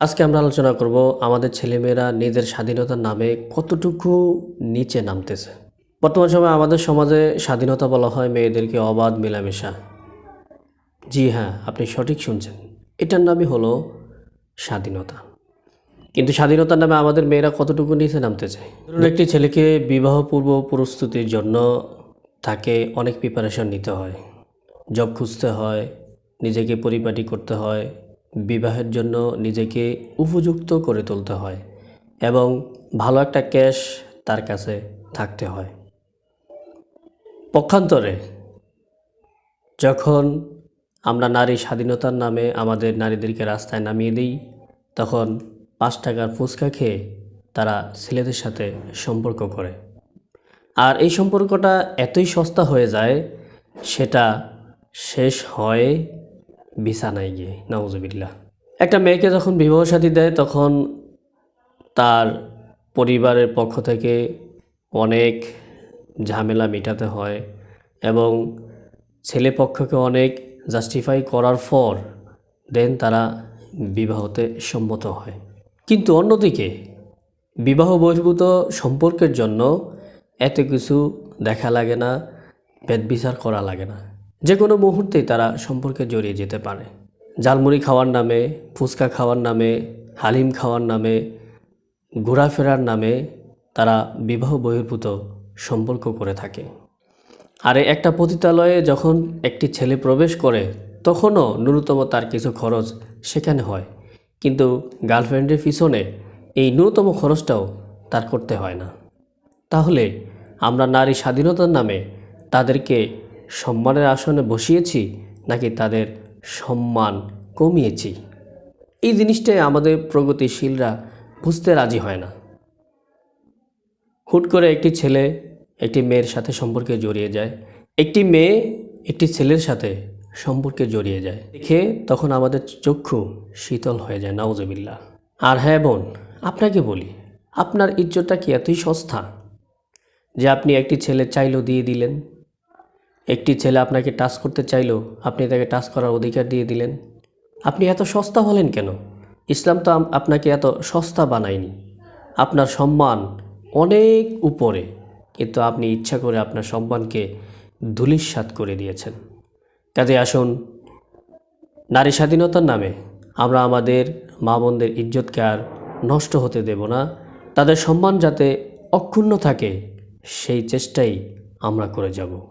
আজকে আমরা আলোচনা করব আমাদের ছেলেমেয়েরা নিজের স্বাধীনতার নামে কতটুকু নিচে নামতেছে। বর্তমান সময়ে আমাদের সমাজে স্বাধীনতা বলা হয় মেয়েদেরকে অবাধ মেলামেশা। জি হ্যাঁ আপনি সঠিক শুনছেন। এটার নামই হলো স্বাধীনতা। কিন্তু স্বাধীনতার নামে আমাদের মেয়েরা কতটুকু নিচে নামতে চায় ধরুন একটি ছেলেকে বিবাহ পূর্ব প্রস্তুতির জন্য তাকে অনেক প্রিপারেশন নিতে হয়। জব খুঁজতে হয়, নিজেকে পরিপাটি করতে হয় বিবাহের জন্য নিজেকে উপযুক্ত করে তুলতে হয় এবং ভালো একটা ক্যাশ তার কাছে থাকতে হয়। পক্ষান্তরে, যখন আমরা নারী স্বাধীনতার নামে আমাদের নারীদেরকে রাস্তায় নামিয়ে দিই, তখন পাঁচ টাকার ফুচকা খেয়ে তারা ছেলেদের সাথে সম্পর্ক করে। আর এই সম্পর্কটা এতই সস্তা হয়ে যায়, সেটা শেষ হয় বিছানায় গিয়ে নওয়াজবিল্লা একটা মেয়েকে যখন বিবাহ সাথী দেয়, তখন তার পরিবারের পক্ষ থেকে অনেক ঝামেলা মেটাতে হয় এবং ছেলে পক্ষকে অনেক জাস্টিফাই করার পর দেন তারা বিবাহতে সম্মত হয়। কিন্তু অন্যদিকে, বিবাহ বহির্ভূত সম্পর্কের জন্য এত কিছু দেখা লাগে না ভেদবিচার করা লাগে না। যে কোনো মুহূর্তেই তারা সম্পর্কে জড়িয়ে যেতে পারে। জালমুড়ি খাওয়ার নামে, ফুচকা খাওয়ার নামে, হালিম খাওয়ার নামে, ঘোরাফেরার নামে তারা বিবাহ বহির্ভূত সম্পর্ক করে থাকে। আর একটা পতিতালয়ে যখন একটি ছেলে প্রবেশ করে, তখনও ন্যূনতম তার কিছু খরচ সেখানে হয়। কিন্তু গার্লফ্রেন্ডের পিছনে এই ন্যূনতম খরচটাও তার করতে হয় না। তাহলে আমরা নারী স্বাধীনতার নামে তাদেরকে সম্মানের আসনে বসিয়েছি নাকি তাদের সম্মান কমিয়েছি? এই জিনিসটাই আমাদের প্রগতিশীলরা বুঝতে রাজি হয় না। হুট করে একটি ছেলে একটি মেয়ের সাথে সম্পর্কে জড়িয়ে যায়। একটি মেয়ে একটি ছেলের সাথে সম্পর্কে জড়িয়ে যায়। দেখে তখন আমাদের চক্ষু শীতল হয়ে যায় নাউজবিল্লা আর হ্যাঁ বোন, আপনাকে বলি, আপনার ইজ্জতটা কি এতই সস্তা যে আপনি একটি ছেলে চাইলেও দিয়ে দিলেন? একটি ছেলে আপনাকে টাচ করতে চাইলেও আপনি তাকে টাচ করার অধিকার দিয়ে দিলেন। আপনি এত সস্তা হলেন কেন? ইসলাম তো আপনাকে এত সস্তা বানায়নি। আপনার সম্মান অনেক উপরে, কিন্তু আপনি ইচ্ছা করে আপনার সম্মানকে ধুলিস্বাত করে দিয়েছেন। কাজে আসুন, নারী স্বাধীনতার নামে আমরা আমাদের মা বোনদের ইজ্জতকে আর নষ্ট হতে দেব না। তাদের সম্মান যাতে অক্ষুণ্ণ থাকে, সেই চেষ্টাই আমরা করে যাব।